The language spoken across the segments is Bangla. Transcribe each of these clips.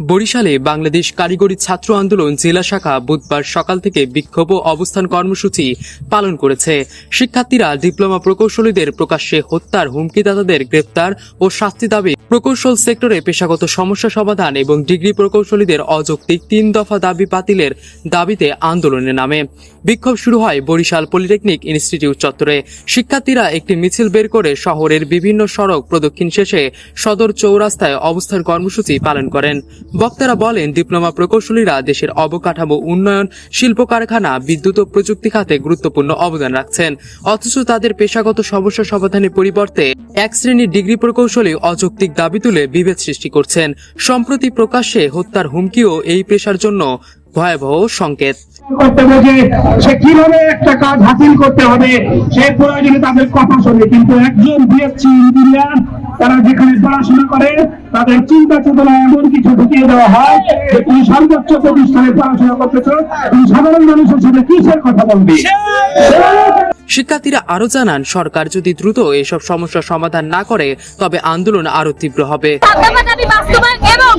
বরিশালে বাংলাদেশ কারিগরি ছাত্র আন্দোলন জেলা শাখা বুধবার সকাল থেকে বিক্ষোভ অবস্থান কর্মসূচি পালন করেছে। শিক্ষার্থীরা ডিপ্লোমা প্রকৌশলীদের প্রকাশ্যে হত্যার হুমকিদাতাদের গ্রেপ্তার ও শাস্তি দাবি। প্রকৌশল সেক্টরে পেশাগত সমস্যা সমাধান এবং ডিগ্রি প্রকৌশলীদের অযৌক্তিক তিন দফা দাবি বাতিলের দাবিতে আন্দোলনে নামে। বিক্ষোভ শুরু হয় বরিশাল পলিটেকনিক ইনস্টিটিউট চত্বরে। শিক্ষার্থীরা একটি মিছিল বের করে শহরের বিভিন্ন সড়ক প্রদক্ষিণ শেষে সদর চৌরাস্তায় অবস্থান কর্মসূচি পালন করেন। বক্তারা বলেন, ডিপ্লোমা প্রকৌশলীরা দেশের অবকাঠামো, উন্নয়ন, শিল্প কারখানা, বিদ্যুৎ ও প্রযুক্তি খাতে গুরুত্বপূর্ণ অবদান রাখছেন। অথচ তাদের পেশাগত সমস্যা সমাধানের পরিবর্তে এক শ্রেণির ডিগ্রি প্রকৌশলী অযৌক্তিক দাবি তুলে বিভেদ সৃষ্টি করছেন। সম্প্রতি প্রকাশ্যে হত্যার হুমকিও এই পেশার জন্য ভয়াবহ সংকেত। করতে হবে যে সে কীভাবে একটা কাজ হাসিল করতে হবে, সে প্রয়োজনে তাদের কথা শোনে। কিন্তু একজন বিএসসি ইঞ্জিনিয়ার তারা যেখানে পড়াশোনা করে তাদের চিন্তা চেতনা এমন কিছু ঢুকিয়ে দেওয়া হয় যে তুমি সর্বোচ্চ প্রতিষ্ঠানে পড়াশোনা করতেছো তুমি সাধারণ মানুষের সাথে কিসের কথা বলবে? শিক্ষার্থীরা আরও জানান সরকার যদি দ্রুত এসব সমস্যার সমাধান না করে তবে আন্দোলন আরও তীব্র হবে। সাত দফা এবং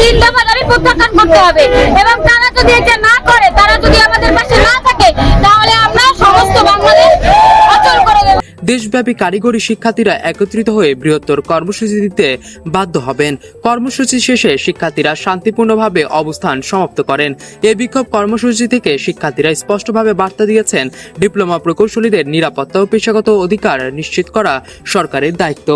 তিন দফা দাবি প্রত্যাখ্যান করতে হবে। এবং দেশব্যাপী কারিগরি শিক্ষার্থীরা একত্রিত হয়ে বৃহত্তর কর্মসূচি দিতে বাধ্য হবেন। কর্মসূচি শেষে শিক্ষার্থীরা শান্তিপূর্ণভাবে অবস্থান সমাপ্ত করেন। এই বিক্ষোভ কর্মসূচি থেকে শিক্ষার্থীরা স্পষ্টভাবে বার্তা দিয়েছেন, ডিপ্লোমা প্রকৌশলীদের নিরাপত্তা ও পেশাগত অধিকার নিশ্চিত করা সরকারের দায়িত্ব।